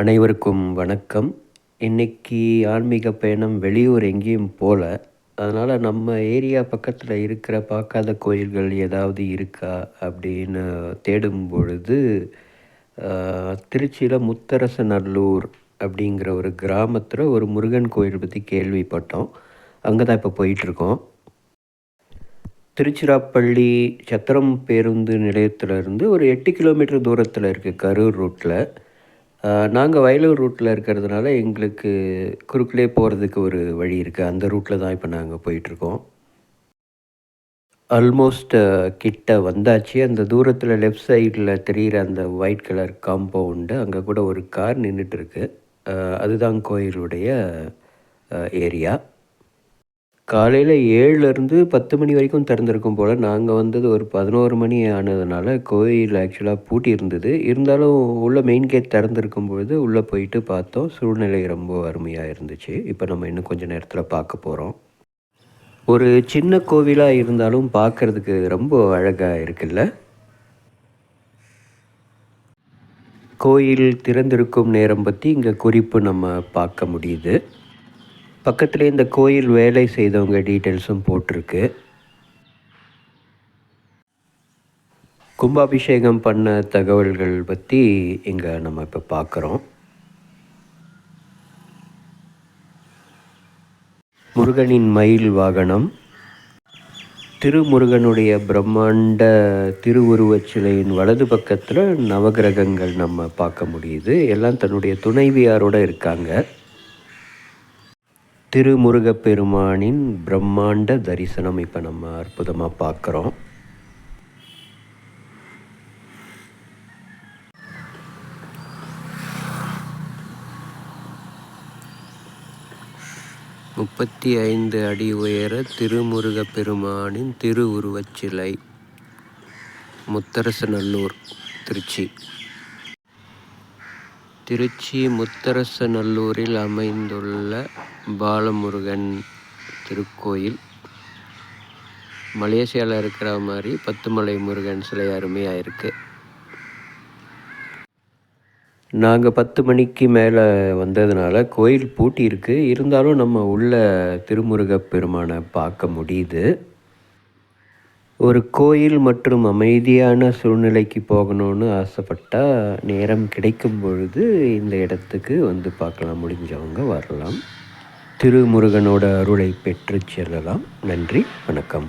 அனைவருக்கும் வணக்கம். இன்னைக்கு ஆன்மீக பயணம் வெளியூர் எங்கேயும் போகல அதனால் நம்ம ஏரியா பக்கத்தில் இருக்கிற பார்க்காத கோயில்கள் ஏதாவது இருக்கா அப்படின்னு தேடும் பொழுது திருச்சியில் முத்தரசநல்லூர் அப்படிங்கிற ஒரு கிராமத்தில் ஒரு முருகன் கோயில் பற்றி கேள்விப்பட்டோம். அங்கே தான் இப்போ போயிட்டுருக்கோம். திருச்சிராப்பள்ளி சத்திரம் பேருந்து நிலையத்திலிருந்து ஒரு எட்டு கிலோமீட்டர் தூரத்தில் இருக்குது கரூர் ரூட்டில் நாங்கள் வயலூர் ரூட்டில் இருக்கிறதுனால எங்களுக்கு குறுக்கிலே போகிறதுக்கு ஒரு வழி இருக்குது அந்த ரூட்டில் தான் இப்போ நாங்கள் போயிட்டுருக்கோம். ஆல்மோஸ்ட் கிட்ட வந்தாச்சு. அந்த தூரத்தில் லெஃப்ட் சைடில் தெரிகிற அந்த ஒயிட் கலர் காம்பவுண்டு அங்கே கூட ஒரு கார் நின்றுட்டுருக்கு அதுதான் கோயிலுடைய ஏரியா காலையில் ஏழுலேருந்து பத்து மணி வரைக்கும் திறந்துருக்கும் போல். நாங்கள் வந்தது ஒரு பதினோரு மணி ஆனதுனால கோயில் ஆக்சுவலாக பூட்டி இருந்தது. இருந்தாலும் உள்ளே மெயின் கேட் திறந்துருக்கும் பொழுது உள்ளே போயிட்டு பார்த்தோம். சூழ்நிலை ரொம்ப அருமையாக இருந்துச்சு. இப்போ நம்ம இன்னும் கொஞ்சம் நேரத்தில் பார்க்க போகிறோம் ஒரு சின்ன கோவிலாக இருந்தாலும் பார்க்குறதுக்கு ரொம்ப அழகாக இருக்குல்ல? கோயில் திறந்திருக்கும் நேரம் பற்றி இங்கே குறிப்பு நம்ம பார்க்க முடியுது. பக்கத்தில் இந்த கோயில் வேலை செய்தவங்க டீட்டெயில்ஸும் போட்டிருக்கு. கும்பாபிஷேகம் பண்ண தகவல்கள் பற்றி இங்கே நம்ம இப்போ பார்க்குறோம் முருகனின் மயில் வாகனம். திருமுருகனுடைய பிரம்மாண்ட திருவுருவச் சிலையின் வலது பக்கத்தில் நவகிரகங்கள் நம்ம பார்க்க முடியுது. எல்லாம் தன்னுடைய துணைவியாரோடு இருக்காங்க. திருமுருகப்பெருமானின் பிரம்மாண்ட தரிசனம் இப்போ நம்ம அற்புதமாக பார்க்குறோம். முப்பத்தி ஐந்து அடி உயர திருமுருகப்பெருமானின் திருவுருவச் சிலை முத்தரசநல்லூர் திருச்சி. திருச்சி முத்தரசநல்லூரில் அமைந்துள்ள பாலமுருகன் திருக்கோயில். மலேசியாவில் இருக்கிற மாதிரி பத்துமலை முருகன் சிலை அருமையாக இருக்குது நாங்கள் பத்து மணிக்கு மேலே வந்ததுனால கோயில் பூட்டி இருக்குது இருந்தாலும் நம்ம உள்ள திருமுருகப் பெருமானை பார்க்க முடியுது. ஒரு கோயில் மற்றும் அமைதியான சூழ்நிலைக்கு போகணும்னு ஆசைப்பட்டால் நேரம் கிடைக்கும் பொழுது இந்த இடத்துக்கு வந்து பார்க்கலாம். முடிஞ்சவங்க வரலாம். திருமுருகனோட அருளை பெற்று செல்லலாம். நன்றி வணக்கம்.